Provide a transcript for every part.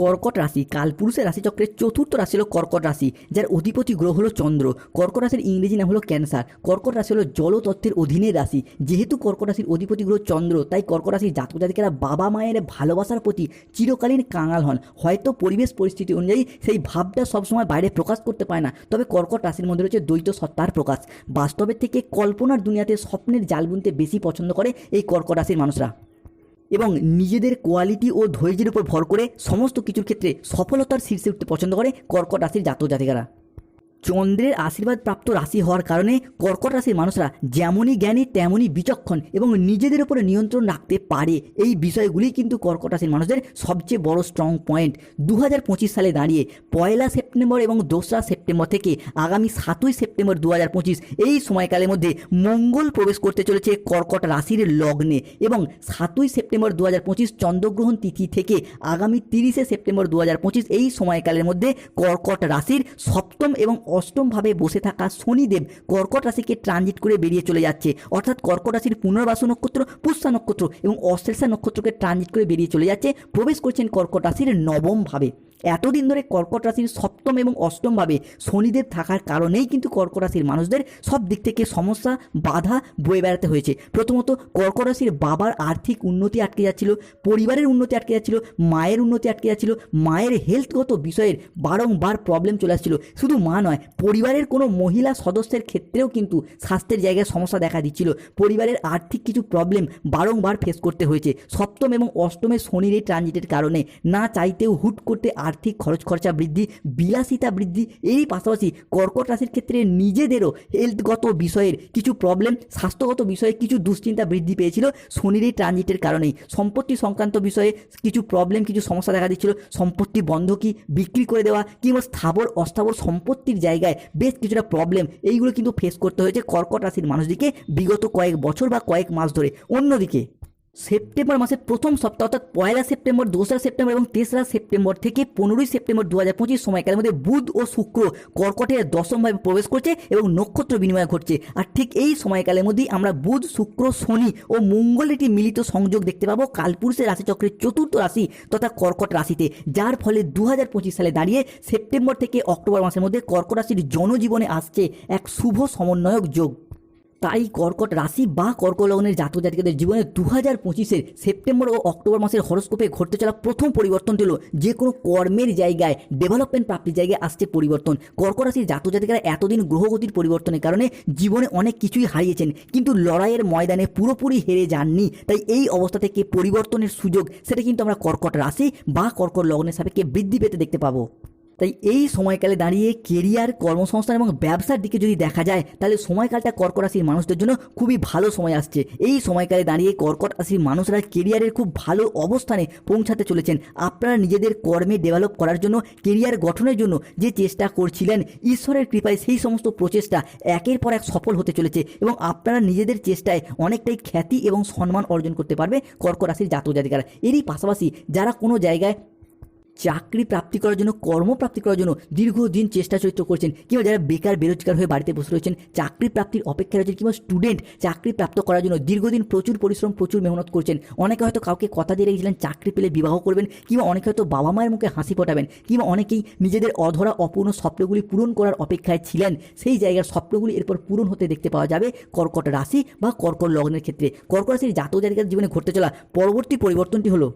কর্কট রাশি, কালপুরুষের রাশিচক্রের চতুর্থ রাশি হলো কর্কট রাশি, যার অধিপতি গ্রহ হলো চন্দ্র। কর্কট রাশির ইংরেজি নাম হলো ক্যান্সার। কর্কট রাশি হলো জলতত্ত্বের অধীনের রাশি। যেহেতু কর্কট রাশির অধিপতি গ্রহ চন্দ্র, তাই কর্কট রাশির জাতক জাতিকেরা বাবা মায়ের ভালোবাসার প্রতি চিরকালীন কাঙাল হন। হয়তো পরিবেশ পরিস্থিতি অনুযায়ী সেই ভাবটা সবসময় বাইরে প্রকাশ করতে পারে না। তবে কর্কট রাশির মধ্যে রয়েছে দ্বৈত সত্তার প্রকাশ। বাস্তবের থেকে কল্পনার দুনিয়াতে স্বপ্নের জাল বুনতে বেশি পছন্দ করে এই কর্কট রাশির মানুষরা। এবং নিজেদের কোয়ালিটি ও ধৈর্যের উপর ভর করে সমস্ত কিছুর ক্ষেত্রে সফলতার শীর্ষে উঠতে পছন্দ করে কর্কট রাশির জাতক জাতিকারা। চন্দ্রের আশীর্বাদ প্রাপ্ত রাশি হওয়ার কারণে কর্কট রাশির মানুষরা যেমনই জ্ঞানী, তেমনই বিচক্ষণ এবং নিজেদের উপরে নিয়ন্ত্রণ রাখতে পারে। এই বিষয়গুলি কিন্তু কর্কট রাশির মানুষদের সবচেয়ে বড় স্ট্রং পয়েন্ট দু হাজার পঁচিশ সালে দাঁড়িয়ে পয়লা সেপ্টেম্বর এবং দোসরা সেপ্টেম্বর থেকে আগামী সাতই সেপ্টেম্বর দু হাজার পঁচিশ এই সময়কালের মধ্যে মঙ্গল প্রবেশ করতে চলেছে কর্কট রাশির লগ্নে এবং সাতই সেপ্টেম্বর দু হাজার পঁচিশ চন্দ্রগ্রহণ তিথি থেকে আগামী তিরিশে সেপ্টেম্বর দু হাজার পঁচিশ এই সময়কালের মধ্যে কর্কট রাশির সপ্তম এবং অষ্টমভাবে বসে থাকা শনিদেব কর্কট রাশিকে ট্রানজিট করে বেরিয়ে চলে যাচ্ছে। অর্থাৎ কর্কট রাশির পুনর্বাসু নক্ষত্র, পুষ্যা নক্ষত্র এবং অশ্লেষা নক্ষত্রকে ট্রানজিট করে বেরিয়ে চলে যাচ্ছে। প্রবেশ করছেন কর্কট রাশির নবমভাবে। এতদিন ধরে কর্কট রাশির সপ্তম এবং অষ্টমভাবে শনিদেব থাকার কারণেই কিন্তু কর্কট রাশির মানুষদের সব দিক থেকে সমস্যা, বাধা বয়ে বেড়াতে হয়েছে। প্রথমত, কর্কট রাশির বাবার আর্থিক উন্নতি আটকে যাচ্ছিল, পরিবারের উন্নতি আটকে যাচ্ছিল, মায়ের উন্নতি আটকে যাচ্ছিল, মায়ের হেলথগত বিষয়ের বারংবার প্রবলেম চলে আসছিল। শুধু মা নয়, পরিবারের কোনো মহিলা সদস্যের ক্ষেত্রেও কিন্তু স্বাস্থ্যের জায়গায় সমস্যা দেখা দিচ্ছিল। পরিবারের আর্থিক কিছু প্রবলেম বারংবার ফেস করতে হয়েছে। সপ্তম এবং অষ্টমে শনির এই ট্রানজিটের কারণে না চাইতেও হুট করতে আর্থিক খরচ খরচা বৃদ্ধি, বিলাসিতা বৃদ্ধি, এরই পাশাপাশি কর্কট রাশির ক্ষেত্রে নিজেদেরও হেলথগত বিষয়ের কিছু প্রবলেম স্বাস্থ্যগত বিষয়ে কিছু দুশ্চিন্তা বৃদ্ধি পেয়েছিল শনির এই ট্রানজিটের কারণেই। সম্পত্তি সংক্রান্ত বিষয়ে কিছু প্রবলেম কিছু সমস্যা দেখা দিচ্ছিল। সম্পত্তি বন্ধ বন্ধকি, বিক্রি করে দেওয়া কিংবা স্থাবর, অস্থাবর সম্পত্তির জায়গায় বেশ কিছুটা প্রবলেম এইগুলো কিন্তু ফেস করতে হয়েছে কর্কট রাশির মানুষদিকে বিগত কয়েক বছর বা কয়েক মাস ধরে। অন্যদিকে সেপ্টেম্বর মাসের প্রথম সপ্তাহ অর্থাৎ পয়লা সেপ্টেম্বর, দোসরা সেপ্টেম্বর এবং তেসরা সেপ্টেম্বর থেকে পনেরোই সেপ্টেম্বর দু হাজার পঁচিশ সময়কালের মধ্যে বুধ ও শুক্র কর্কটের দশমভাবে প্রবেশ করছে এবং নক্ষত্র বিনিময় ঘটছে। আর ঠিক এই সময়কালের মধ্যেই আমরা বুধ, শুক্র, শনি ও মঙ্গল একটি মিলিত সংযোগ দেখতে পাবো কালপুরুষের রাশিচক্রের চতুর্থ রাশি তথা কর্কট রাশিতে, যার ফলে দু হাজার পঁচিশ সালে দাঁড়িয়ে সেপ্টেম্বর থেকে অক্টোবর মাসের মধ্যে কর্কট রাশির জনজীবনে আসছে এক শুভ সমন্বয়ক যোগ। তাই কর্কট রাশি বা কর্ক লগ্নের জাতক জাতিকাদের জীবনে দু হাজার পঁচিশের সেপ্টেম্বর ও অক্টোবর মাসের হরস্কোপে ঘটতে চলা প্রথম পরিবর্তন হলো যে কোনো কর্মের জায়গায় ডেভেলপমেন্ট প্রাপ্তির জায়গায় আসছে পরিবর্তন। কর্ক রাশির জাতক জাতিকারা এতদিন গ্রহগতির পরিবর্তনের কারণে জীবনে অনেক কিছুই হারিয়েছেন, কিন্তু লড়াইয়ের ময়দানে পুরোপুরি হেরে যাননি। তাই এই অবস্থা থেকে পরিবর্তনের সুযোগ, সেটা কিন্তু আমরা কর্কট রাশি বা কর্কট লগ্নের সাপেক্ষে বৃদ্ধি পেতে দেখতে পাবো। তাই এই সময়কালে দাঁড়িয়ে কেরিয়ার, কর্মসংস্থান এবং ব্যবসার দিকে যদি দেখা যায়, তাহলে সময়কালটা কর্কট রাশির মানুষদের জন্য খুবই ভালো সময় আসছে। এই সময়কালে দাঁড়িয়ে কর্কট রাশির মানুষরা কেরিয়ারের খুব ভালো অবস্থানে পৌঁছাতে চলেছেন। আপনারা নিজেদের কর্মে ডেভেলপ করার জন্য, কেরিয়ার গঠনের জন্য যে চেষ্টা করছিলেন, ঈশ্বরের কৃপায় সেই সমস্ত প্রচেষ্টা একের পর এক সফল হতে চলেছে এবং আপনারা নিজেদের চেষ্টায় অনেকটাই খ্যাতি এবং সম্মান অর্জন করতে পারবে কর্কট রাশির জাতক জাতিকারা। এরই পাশাপাশি যারা কোনো জায়গায় চাকরি প্রাপ্তি করার জন্য কর্মপ্রাপ্তি করার জন্য দীর্ঘদিন চেষ্টা চরিত্র করছেন কিংবা যারা বেকার, বেরোজগার হয়ে বাড়িতে বসে রয়েছেন, চাকরি প্রাপ্তির অপেক্ষা রয়েছেন কিংবা স্টুডেন্ট চাকরি প্রাপ্ত করার জন্য দীর্ঘদিন প্রচুর পরিশ্রম, প্রচুর মেহনত করছেন। অনেকে হয়তো কাউকে কথা দিয়ে রেখেছিলেন, চাকরি পেলে বিবাহ করবেন, কিংবা অনেকে হয়তো বাবা মায়ের মুখে হাসি ফোটাবেন, কিংবা অনেকেই নিজেদের অধরা, অপূর্ণ স্বপ্নগুলি পূরণ করার অপেক্ষায় ছিলেন। সেই জায়গার স্বপ্নগুলি এরপর পূরণ হতে দেখতে পাওয়া যাবে কর্কট রাশি বা কর্কট লগ্নের ক্ষেত্রে। কর্কট রাশির জাতক জাতিকার জীবনে ঘটতে চলা পরবর্তী পরিবর্তনটি হলো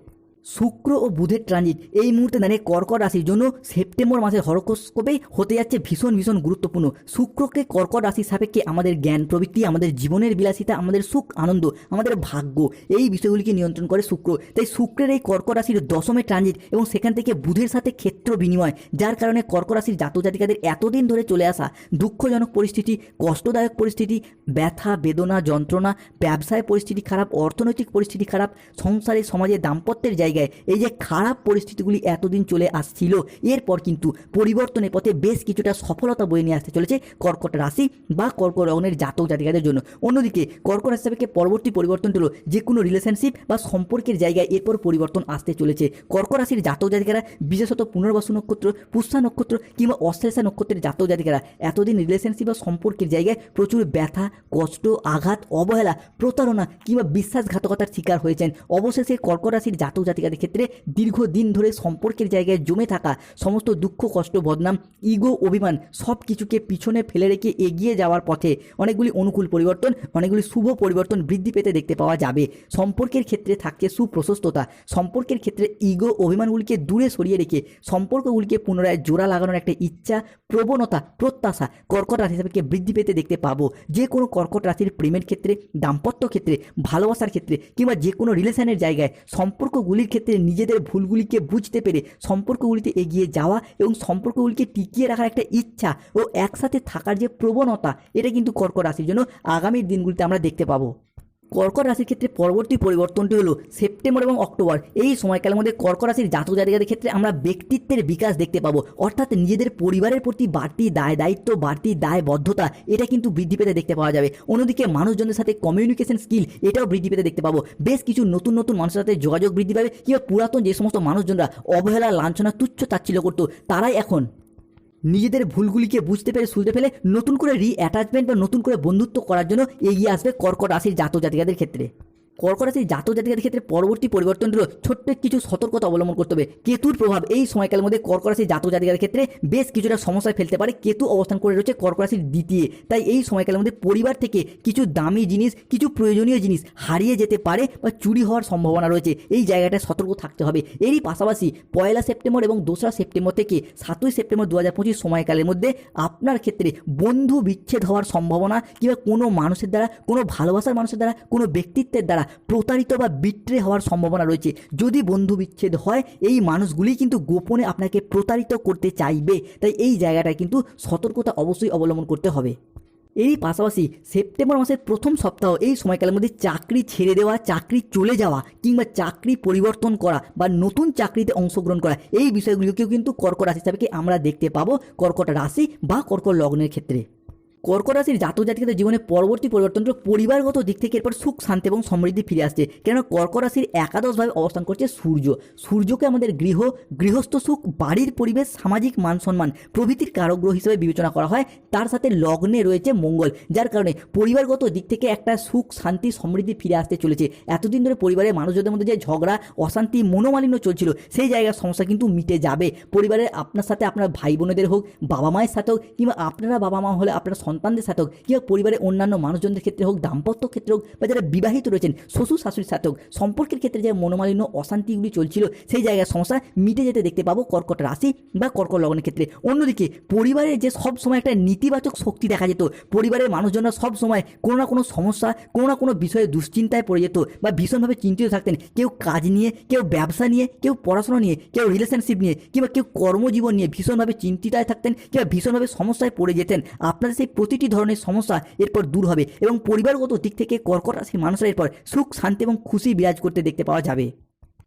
শুক্র ও বুধের ট্রানজিট এই মুহূর্তে দাঁড়িয়ে কর্কট রাশির জন্য সেপ্টেম্বর মাসের হরকোস্কোপে হতে যাচ্ছে ভীষণ ভীষণ গুরুত্বপূর্ণ। শুক্রকে কর্কট রাশির সাপেক্ষে আমাদের জ্ঞান, প্রবৃত্তি, আমাদের জীবনের বিলাসিতা, আমাদের সুখ, আনন্দ, আমাদের ভাগ্য, এই বিষয়গুলিকে নিয়ন্ত্রণ করে শুক্র। তাই শুক্রের এই কর্কট রাশির দশমে ট্রানজিট এবং সেখান থেকে বুধের সাথে ক্ষেত্র বিনিময়, যার কারণে কর্কট রাশির জাতক জাতিকাদের এতদিন ধরে চলে আসা দুঃখজনক পরিস্থিতি, কষ্টদায়ক পরিস্থিতি, ব্যথা, বেদনা, যন্ত্রণা, ব্যবসায় পরিস্থিতি খারাপ, অর্থনৈতিক পরিস্থিতি খারাপ, সংসারে, সমাজে দাম্পত্যের জায়গায়। এই যে খারাপ পরিস্থিতিগুলি এতদিন চলে আসছিল, এরপর কিন্তু পরিবর্তনের পথে বেশ কিছুটা সফলতা বয়ে নিয়ে আসতে চলেছে কর্কট রাশি বা কর্কট লগ্নের জাতক জাতিকাদের জন্য। অন্যদিকে কর্কট সাপেক্ষে পরবর্তী পরিবর্তন হলো যে কোনো রিলেশনশিপ বা সম্পর্কের জায়গায় এরপর পরিবর্তন আসতে চলেছে। কর্কট রাশির জাতক জাতিকারা, বিশেষত পুনর্বাসু নক্ষত্র, পুষ্যা নক্ষত্র কিংবা অশ্লেষা নক্ষত্রের জাতক জাতিকারা, এতদিন রিলেশনশিপ বা সম্পর্কের জায়গায় প্রচুর ব্যথা, কষ্ট, আঘাত, অবহেলা, প্রতারণা কিংবা বিশ্বাসঘাতকতার শিকার হয়েছেন। অবশেষে কর্কট রাশির জাতক জাতিকা জাতিকাদের ক্ষেত্রে দীর্ঘদিন ধরে সম্পর্কের জায়গায় জমে থাকা সমস্ত দুঃখ, কষ্ট, বদনাম, ইগো, অভিমান সব কিছুকে পিছনে ফেলে রেখে এগিয়ে যাওয়ার পথে অনেকগুলি অনুকূল পরিবর্তন, অনেকগুলি শুভ পরিবর্তন বৃদ্ধি পেতে দেখতে পাওয়া যাবে। সম্পর্কের ক্ষেত্রে থাকছে সুপ্রশস্ততা। সম্পর্কের ক্ষেত্রে ইগো, অভিমানগুলিকে দূরে সরিয়ে রেখে সম্পর্কগুলিকে পুনরায় জোড়া লাগানোর একটা ইচ্ছা, প্রবণতা, প্রত্যাশা কর্কট রাশি হিসাবে বৃদ্ধি পেতে দেখতে পাবো। যে কোনো কর্কট রাশির প্রেমের ক্ষেত্রে, দাম্পত্য ক্ষেত্রে, ভালোবাসার ক্ষেত্রে কিংবা যে কোনো রিলেশনের জায়গায় সম্পর্কগুলির ক্ষেত্রে নিজেদের ভুলগুলিকে বুঝতে পেরে সম্পর্কগুলিতে এগিয়ে যাওয়া এবং সম্পর্কগুলিকে টিকিয়ে রাখার একটা ইচ্ছা ও একসাথে থাকার যে প্রবণতা, এটা কিন্তু কর্ক রাশির জন্য আগামী দিনগুলিতে আমরা দেখতে পাবো। কর্কট রাশির ক্ষেত্রে পরবর্তী পরিবর্তনটি হলো সেপ্টেম্বর এবং অক্টোবর। এই সময়কালের মধ্যে কর্কট রাশির জাতক জাতিকাদের ক্ষেত্রে আমরা ব্যক্তিত্বের বিকাশ দেখতে পাবো। অর্থাৎ নিজেদের পরিবারের প্রতি বাড়তি দায়, দায়িত্ব, বাড়তি দায়বদ্ধতা, এটা কিন্তু বৃদ্ধি পেতে দেখতে পাওয়া যাবে। অন্যদিকে মানুষজনের সাথে কমিউনিকেশন স্কিল এটাও বৃদ্ধি পেতে দেখতে পাবো। বেশ কিছু নতুন নতুন মানুষের সাথে যোগাযোগ বৃদ্ধি পাবে, কিংবা পুরাতন যে সমস্ত মানুষজনরা অবহেলা, লাঞ্ছনা, তুচ্ছ তাচ্ছিল্য করতো, তারাই এখন নিজেদের ভুলগুলিকে বুঝতে পেরে শুনতে ফেলে নতুন করে রি অ্যাটাচমেন্ট বা নতুন করে বন্ধুত্ব করার জন্য এগিয়ে আসবে কর্কট রাশির জাত জাতিকাদের ক্ষেত্রে। কর্কট রাশির জাতক জাতিকাদের ক্ষেত্রে পরবর্তী পরিবর্তনগুলো ছোট্ট কিছু সতর্কতা অবলম্বন করতে হবে। কেতুর প্রভাব এই সময়কালের মধ্যে কর্কট রাশির জাতক জাতিকাদের ক্ষেত্রে বেশ কিছুটা সমস্যায় ফেলতে পারে। কেতু অবস্থান করে রয়েছে কর্করাশির দ্বিতীয়। তাই এই সময়কালের মধ্যে পরিবার থেকে কিছু দামি জিনিস, কিছু প্রয়োজনীয় জিনিস হারিয়ে যেতে পারে বা চুরি হওয়ার সম্ভাবনা রয়েছে। এই জায়গাটায় সতর্ক থাকতে হবে। এরই পাশাপাশি পয়লা সেপ্টেম্বর এবং দোসরা সেপ্টেম্বর থেকে সাতই সেপ্টেম্বর দু হাজার পঁচিশ সময়কালের মধ্যে আপনার ক্ষেত্রে বন্ধু বিচ্ছেদ হওয়ার সম্ভাবনা কিংবা কোনো মানুষের দ্বারা, কোনো ভালোবাসার মানুষের দ্বারা, কোনো ব্যক্তিত্বের দ্বারা প্রতারিত বা বিট্রে হওয়ার সম্ভাবনা রয়েছে। যদি বন্ধু বিচ্ছেদ হয়, এই মানুষগুলি কিন্তু গোপনে আপনাকে প্রতারিত করতে চাইবে। তাই এই জায়গাটায় কিন্তু সতর্কতা অবশ্যই অবলম্বন করতে হবে। এরই পাশাপাশি সেপ্টেম্বর মাসের প্রথম সপ্তাহ, এই সময়কালের মধ্যে চাকরি ছেড়ে দেওয়া, চাকরি চলে যাওয়া কিংবা চাকরি পরিবর্তন করা বা নতুন চাকরিতে অংশগ্রহণ করা, এই বিষয়গুলিকেও কিন্তু কর্কট রাশি হিসাবে আমরা দেখতে পাবো? কর্কট রাশি বা কর্কট লগ্নের ক্ষেত্রে। কর্কট রাশির জাতক জাতিকাদের জীবনে পরবর্তী পরিবর্তন পরিবারগত দিক থেকে এরপর সুখ, শান্তি এবং সমৃদ্ধি ফিরে আসছে। কেননা কর্কট রাশির একাদশভাবে অবস্থান করছে সূর্য। সূর্যকে আমাদের গৃহ, গৃহস্থ সুখ, বাড়ির পরিবেশ, সামাজিক মান সম্মান, প্রভৃতির কারগ্রহ হিসেবে বিবেচনা করা হয়। তার সাথে লগ্নে রয়েছে মঙ্গল, যার কারণে পরিবারগত দিক থেকে একটা সুখ, শান্তি, সমৃদ্ধি ফিরে আসতে চলেছে। এতদিন ধরে পরিবারের মানুষদের মধ্যে যে ঝগড়া, অশান্তি, মনোমালিন্য চলছিল, সেই জায়গার সমস্যা কিন্তু মিটে যাবে। পরিবারের আপনার সাথে আপনার ভাই বোনেদের হোক বাবা মায়ের সাথে হোক কিংবা আপনারা বাবা মা হলে আপনার সন্তানদের সাথে হোক কিংবা পরিবারের অন্যান্য মানুষজনদের ক্ষেত্রে হোক, দাম্পত্য ক্ষেত্রে হোক, বা যারা বিবাহিত রয়েছেন, শ্বশুর শাশুড়ির সাথে হোক সম্পর্কের ক্ষেত্রে যে মনোমালিন্য, অশান্তিগুলি চলছিল, সেই জায়গার সমস্যা মিটে যেতে দেখতে পাবো কর্কট রাশি বা কর্কট লগ্নের ক্ষেত্রে। অন্যদিকে, পরিবারের যে সব সময় একটা নেতিবাচক শক্তি দেখা যেত, পরিবারের মানুষজনরা সব সময় কোনো না কোনো সমস্যা, কোনো না কোনো বিষয়ে দুশ্চিন্তায় পড়ে যেত, বা ভীষণভাবে চিন্তিত থাকতেন। কেউ কাজ নিয়ে, কেউ ব্যবসা নিয়ে, কেউ পড়াশোনা নিয়ে, কেউ রিলেশনশিপ নিয়ে, কিংবা কেউ কর্মজীবন নিয়ে ভীষণভাবে চিন্তিতায় থাকতেন, কিংবা ভীষণভাবে সমস্যায় পড়ে যেতেন। আপনাদের সেই প্রতিটি ধরনের সমস্যা এরপর দূর হবে এবং পরিবারগত দিক থেকে কর্কট রাশির মানুষরা এরপর সুখ, শান্তি এবং খুশি বিরাজ করতে দেখতে পাওয়া যাবে।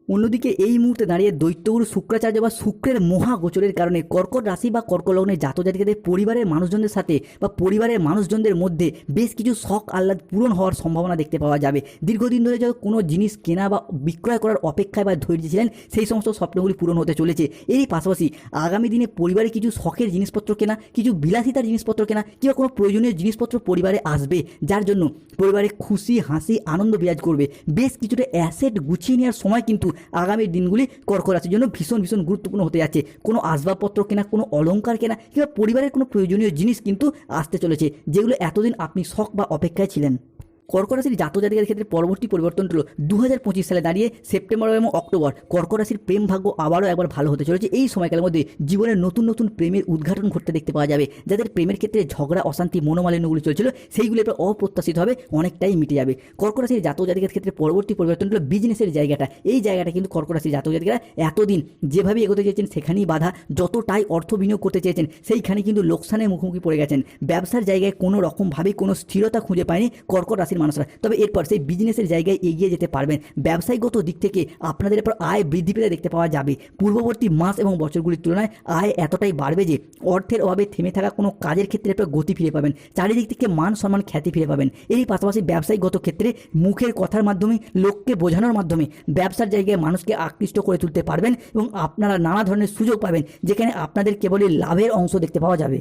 অন্যদিকে এই মুহূর্তে দাঁড়িয়ে দৈত্যগুরু শুক্রাচার্য বা শুক্রের মহা গোচরের কারণে কর্কট রাশি বা কর্কট লগ্নের জাতজাতিকাদের পরিবারের মানুষজনদের সাথে বা পরিবারের মানুষজনদের মধ্যে বেশ কিছু শখ আহ্লাদ পূরণ হওয়ার সম্ভাবনা দেখতে পাওয়া যাবে। দীর্ঘদিন ধরে যখন কোনো জিনিস কেনা বা বিক্রয় করার অপেক্ষায় বা ধৈর্য ছিলেন, সেই সমস্ত স্বপ্নগুলি পূরণ হতে চলেছে। এরই পাশাপাশি আগামী দিনে পরিবারে কিছু শখের জিনিসপত্র কেনা, কিছু বিলাসিতার জিনিসপত্র কেনা কিংবা কোনো প্রয়োজনীয় জিনিসপত্র পরিবারে আসবে, যার জন্য পরিবারে খুশি, হাসি, আনন্দ বিরাজ করবে। বেশ কিছুটা অ্যাসেট গুছিয়ে নেওয়ার সময় কিন্তু আগামী দিনগুলি কর্ক রাশির জন্য ভীষণ ভীষণ গুরুত্বপূর্ণ হতে যাচ্ছে। কোনো আসবাবপত্র কেনা, কোনো অলঙ্কার কেনা কিংবা পরিবারের কোনো প্রয়োজনীয় জিনিস কিন্তু আসতে চলেছে, যেগুলো এতদিন আপনি শখ বা অপেক্ষায় ছিলেন। কর্কট রাশির জাতিকার ক্ষেত্রে পরবর্তী পরিবর্তন হলো দু হাজার পঁচিশ সালে দাঁড়িয়ে সেপ্টেম্বর এবং অক্টোবর কর্কট রাশির প্রেম ভাগ্য আবারও একবার ভালো হতে চলেছে। এই সময়কালের মধ্যে জীবনের নতুন নতুন প্রেমের উদ্ঘাটন ঘটতে দেখতে পাওয়া যাবে। যাদের প্রেমের ক্ষেত্রে ঝগড়া, অশান্তি, মনোমালিন্যগুলি চলছিল সেইগুলো এবার অপ্রত্যাশিত হবে অনেকটাই মিটে যাবে। কর্কট রাশির জাতিকার ক্ষেত্রে পরবর্তী পরিবর্তন হলো বিজনেসের জায়গাটা। এই জায়গাটা কিন্তু কর্কট রাশির জাতক জাতিকারা এতদিন যেভাবে এগোতে চেয়েছেন, সেখানেই বাধা যতটাই অর্থ বিনিয়োগ করতে চেয়েছেন, সেইখানে কিন্তু লোকসানের মুখোমুখি পড়ে গেছেন। ব্যবসার জায়গায় কোনো রকমভাবেই কোনো স্থিরতা খুঁজে পায়নি কর্কট রাশির মানুষরা। তবে এরপর সেই বিজনেসের জায়গায় এগিয়ে যেতে পারবেন। ব্যবসায়িকগত দিক থেকে আপনাদের এরপর আয় বৃদ্ধি পেতে দেখতে পাওয়া যাবে। পূর্ববর্তী মাস এবং বছরগুলির তুলনায় আয় এতটাই বাড়বে যে অর্থের অভাবে থেমে থাকা কোনো কাজের ক্ষেত্রে এরপর গতি ফিরে পাবেন। চারিদিক থেকে মান সম্মান খ্যাতি ফিরে পাবেন। এরই পাশাপাশি ব্যবসায়িকগত ক্ষেত্রে মুখের কথার মাধ্যমে, লোককে বোঝানোর মাধ্যমে ব্যবসার জায়গায় মানুষকে আকৃষ্ট করে তুলতে পারবেন এবং আপনারা নানা ধরনের সুযোগ পাবেন, যেখানে আপনাদের কেবলই লাভের অংশ দেখতে পাওয়া যাবে।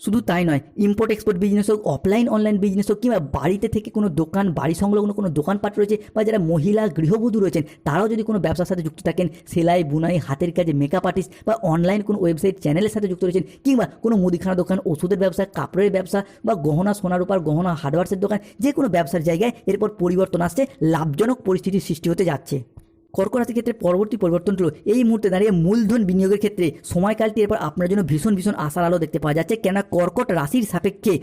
শুধু তাই নয় ইম্পোর্ট এক্সপোর্ট বিজনেস হোক অফলাইন অনলাইন বিজনেস হোক, কিংবা বাড়িতে থেকে কোনো দোকান, বাড়ি সংলগ্ন কোনো দোকানপাট রয়েছে, বা যারা মহিলা গৃহবধূ রয়েছেন, তারাও যদি কোনো ব্যবসার সাথে যুক্ত থাকেন, সেলাই, বুনাই, হাতের কাজে মেকআপ আর্টিস্ট বা অনলাইন কোনো ওয়েবসাইট চ্যানেলের সাথে যুক্ত রয়েছেন, কিংবা কোনো মুদিখানা দোকান, ওষুধের ব্যবসা, কাপড়ের ব্যবসা, বা গহনা, সোনার উপর গহনা হার্ডওয়ার্সের দোকান, যে কোনো ব্যবসার জায়গায় এরপর পরিবর্তন আসছে, লাভজনক পরিস্থিতির সৃষ্টি হতে যাচ্ছে। কর্কট রাশির ক্ষেত্রে পরবর্তী পরিবর্তনটি হলো এই মুহূর্তে দাঁড়িয়ে মূলধন বিনিয়োগের ক্ষেত্রে সময়কালটি এরপর আপনার জন্য ভীষণ ভীষণ আশার আলো দেখতে পাওয়া যাচ্ছে। কেননা কর্কট রাশির সাপেক্ষে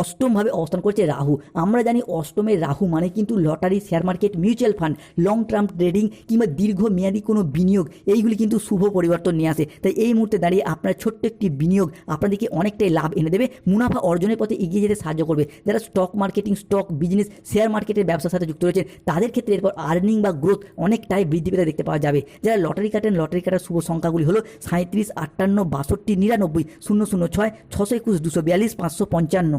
অষ্টমভাবে অবস্থান করছে রাহু। আমরা জানি অষ্টমের রাহু মানে কিন্তু lottery share market mutual fund long term trading কিংবা দীর্ঘমেয়াদী কোনো বিনিয়োগ, এইগুলি কিন্তু শুভ পরিবর্তন নিয়ে আসে। তাই এই মুহূর্তে দাঁড়িয়ে আপনার ছোট্ট একটি বিনিয়োগ আপনাদেরকে অনেকটাই লাভ এনে দেবে, মুনাফা অর্জনের পথে এগিয়ে যেতে সাহায্য করবে। যারা stock marketing stock business share মার্কেটের ব্যবসার সাথে যুক্ত রয়েছে তাদের ক্ষেত্রে এরপর আর্নিং বা গ্রোথ অনেকটাই বৃদ্ধি পেতে দেখতে পাওয়া যাবে। যারা লটারি কাটেন, লটারি কাটার শুভ সংখ্যাগুলি হলো সাঁত্রিশ আটান্ন, বাষট্টি, নিরানব্বই, শূন্য শূন্য, ছয়, ছশো একুশ, দুশো বিয়াল্লিশ, পাঁচশো পঞ্চান্ন।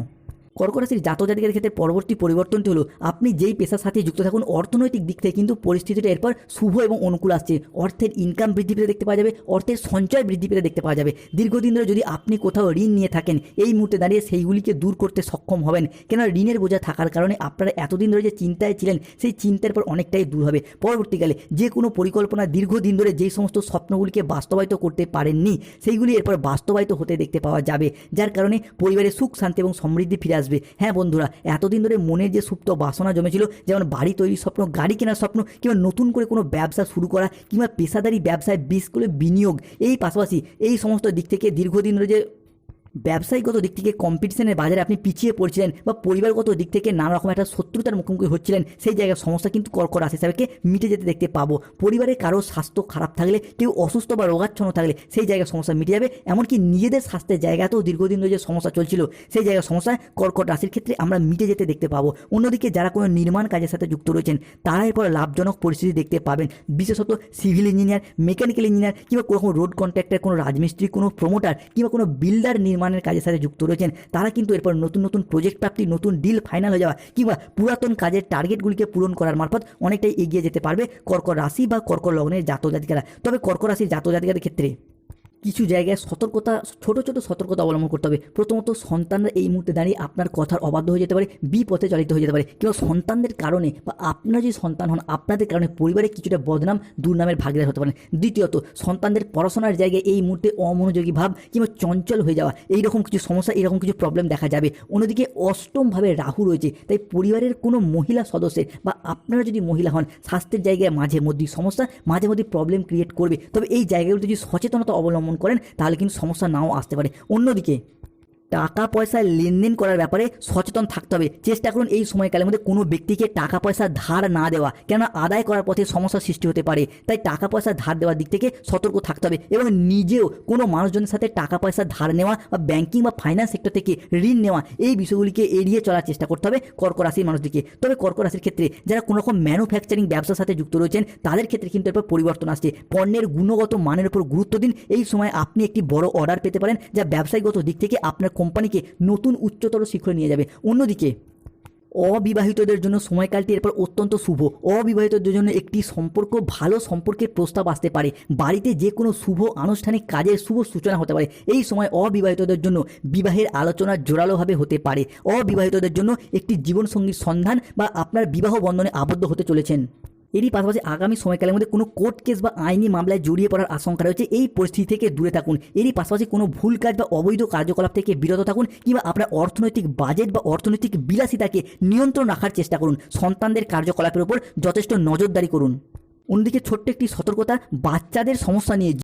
কর্কট রাশির জাতক জাতিকের ক্ষেত্রে পরবর্তী পরিবর্তনটি হলো, আপনি যেই পেশার সাথে যুক্ত থাকুন, অর্থনৈতিক দিক থেকে কিন্তু পরিস্থিতিটা এরপর শুভ এবং অনুকূল আসছে। অর্থের ইনকাম বৃদ্ধি পেতে দেখতে পাওয়া যাবে, অর্থের সঞ্চয় বৃদ্ধি পেতে দেখতে পাওয়া যাবে। দীর্ঘদিন ধরে যদি আপনি কোথাও ঋণ নিয়ে থাকেন, এই মুহূর্তে দাঁড়িয়ে সেইগুলিকে দূর করতে সক্ষম হবেন। কেন ঋণের বোঝা থাকার কারণে আপনারা এতদিন ধরে যে চিন্তায় ছিলেন, সেই চিন্তার পর অনেকটাই দূর হবে। পরবর্তীকালে যে কোনো পরিকল্পনা দীর্ঘদিন ধরে যেই সমস্ত স্বপ্নগুলিকে বাস্তবায়িত করতে পারেননি, সেইগুলি এরপর বাস্তবায়িত হতে দেখতে পাওয়া যাবে। যার কারণে পরিবারে সুখ, শান্তি এবং সমৃদ্ধি ফিরে আসবে। হ্যাঁ বন্ধুরা, এতদিন ধরে মনের যে সুপ্ত বাসনা জমেছিল, যেমন বাড়ি তৈরির স্বপ্ন, গাড়ি কেনার স্বপ্ন, কিংবা নতুন করে কোনো ব্যবসা শুরু করা, কিংবা পেশাদারি ব্যবসায় বিষ করে বিনিয়োগ, এই পাশাপাশি এই সমস্ত দিক থেকে দীর্ঘদিন ধরে যে ব্যবসায়িকগত দিক থেকে কম্পিটিশনের বাজারে আপনি পিছিয়ে পড়ছিলেন বা পরিবারগত দিক থেকে নানা রকম একটা শত্রুতার মুখোমুখি হচ্ছিলেন, সেই জায়গায় সমস্যা কিন্তু কর্কট রাশি হিসাবে মিটে যেতে দেখতে পাবো। পরিবারে কারও স্বাস্থ্য খারাপ থাকলে, কেউ অসুস্থ বা রোগাচ্ছন্ন থাকলে, সেই জায়গায় সমস্যা মিটে যাবে। এমনকি নিজেদের স্বাস্থ্যের জায়গাতেও দীর্ঘদিন ধরে যে সমস্যা চলছিল, সেই জায়গায় সমস্যা কর্কট রাশির ক্ষেত্রে আমরা মিটে যেতে দেখতে পাবো। অন্যদিকে যারা কোনো নির্মাণ কাজের সাথে যুক্ত রয়েছেন, তারা এরপর লাভজনক পরিস্থিতি দেখতে পাবেন। বিশেষত সিভিল ইঞ্জিনিয়ার মেকানিক্যাল ইঞ্জিনিয়ার কিংবা কোনো রোড কন্ট্রাক্টর কোনো রাজমিস্ত্রি, কোনো প্রমোটার কিংবা কোনো বিল্ডার নির্মাণের কাজের সাথে যুক্ত রয়েছেন, তারা কিন্তু এরপর নতুন নতুন প্রজেক্ট প্রাপ্তি, নতুন ডিল ফাইনাল হয়ে যাওয়া কিংবা পুরাতন কাজের টার্গেটগুলিকে পূরণ করার মারফত অনেকটাই এগিয়ে যেতে পারবে কর্কর রাশি বা কর্কর লগ্নের জাতজাতিকারা তবে কর্কট রাশির জাতজাতিকাদের ক্ষেত্রে কিছু জায়গায় সতর্কতা, ছোট ছোট সতর্কতা অবলম্বন করতে হবে। প্রথমত সন্তানরা এই মুহূর্তে দাঁড়িয়ে আপনার কথার অবাধ্য হয়ে যেতে পারে, বিপথে চালিত হয়ে যেতে পারে। কিংবা সন্তানদের কারণে বা আপনার যে সন্তান হন, আপনাদের কারণে পরিবারে কিছুটা বদনাম, দুর্নামের ভাগিদার হতে পারেন। দ্বিতীয়ত, সন্তানদের পড়াশোনার জায়গায় এই মুহূর্তে অমনোযোগী ভাব কিংবা চঞ্চল হয়ে যাওয়া, এইরকম কিছু সমস্যা এরকম কিছু প্রবলেম দেখা যাবে। অন্যদিকে অষ্টমভাবে রাহু রয়েছে, তাই পরিবারের কোনো মহিলা সদস্যের বা আপনারা যদি মহিলা হন, স্বাস্থ্যের জায়গায় মাঝে মধ্যেই সমস্যা, মাঝে মধ্যে প্রবলেম ক্রিয়েট করবে। তবে এই জায়গাগুলোতে যদি সচেতনতা অবলম্বন করেন তাহলে কিন্তু সমস্যা নাও আসতে পারে। অন্যদিকে টাকা পয়সা লেনদেন করার ব্যাপারে সচেতন থাকতে হবে। চেষ্টা করুন এই সময়কালের মধ্যে কোনো ব্যক্তিকে টাকা পয়সা ধার না দেওয়া, কেননা আদায় করার পথে সমস্যার সৃষ্টি হতে পারে। তাই টাকা পয়সা ধার দেওয়ার দিক থেকে সতর্ক থাকতে হবে এবং নিজেও কোনো মানুষজনের সাথে টাকা পয়সা ধার নেওয়া বা ব্যাংকিং বা ফাইন্যান্স সেক্টর থেকে ঋণ নেওয়া, এই বিষয়গুলিকে এড়িয়ে চলার চেষ্টা করতে হবে কর্ক রাশির মানুষদেরকে। তবে কর্ক রাশির ক্ষেত্রে যারা কোনো রকম ম্যানুফ্যাকচারিং ব্যবসার সাথে যুক্ত রয়েছেন, তাদের ক্ষেত্রে কিন্তু এরপর পরিবর্তন আসছে। পণ্যের গুণগত মানের উপর গুরুত্ব দিন। এই সময় আপনি একটি বড় অর্ডার পেতে পারেন, যা ব্যবসায়িকগত দিক থেকে আপনার কোম্পানিকে নতুন উচ্চতর শিখরে নিয়ে যাবে। অন্যদিকে, অবিবাহিতদের জন্য সময়কালটি এরপর অত্যন্ত শুভ। অবিবাহিতদের জন্য একটি সম্পর্ক, ভালো সম্পর্কের প্রস্তাব আসতে পারে। বাড়িতে যে কোনো শুভ আনুষ্ঠানিক কাজের শুভ সূচনা হতে পারে। এই সময় অবিবাহিতদের জন্য বিবাহের আলোচনা জোরালোভাবে হতে পারে। অবিবাহিতদের জন্য একটি জীবনসঙ্গীর সন্ধান বা আপনার বিবাহ বন্ধনে আবদ্ধ হতে চলেছেন। এরই পাশাপাশি আগামী সময়কালের মধ্যে কোনো কোর্ট কেস বা আইনি মামলায় জড়িয়ে পড়ার আশঙ্কা রয়েছে, এই পরিস্থিতি থেকে দূরে থাকুন। এরই পাশাপাশি কোনো ভুল কাজ বা অবৈধ কার্যকলাপ থেকে বিরত থাকুন কিংবা আপনার অর্থনৈতিক বাজেট বা অর্থনৈতিক বিলাসিতাকে নিয়ন্ত্রণ রাখার চেষ্টা করুন। সন্তানদের কার্যকলাপের উপর যথেষ্ট নজরদারি করুন। অন্যদিকে ছোট্ট একটি সতর্কতা, বাচ্চাদের সমস্যা নিয়ে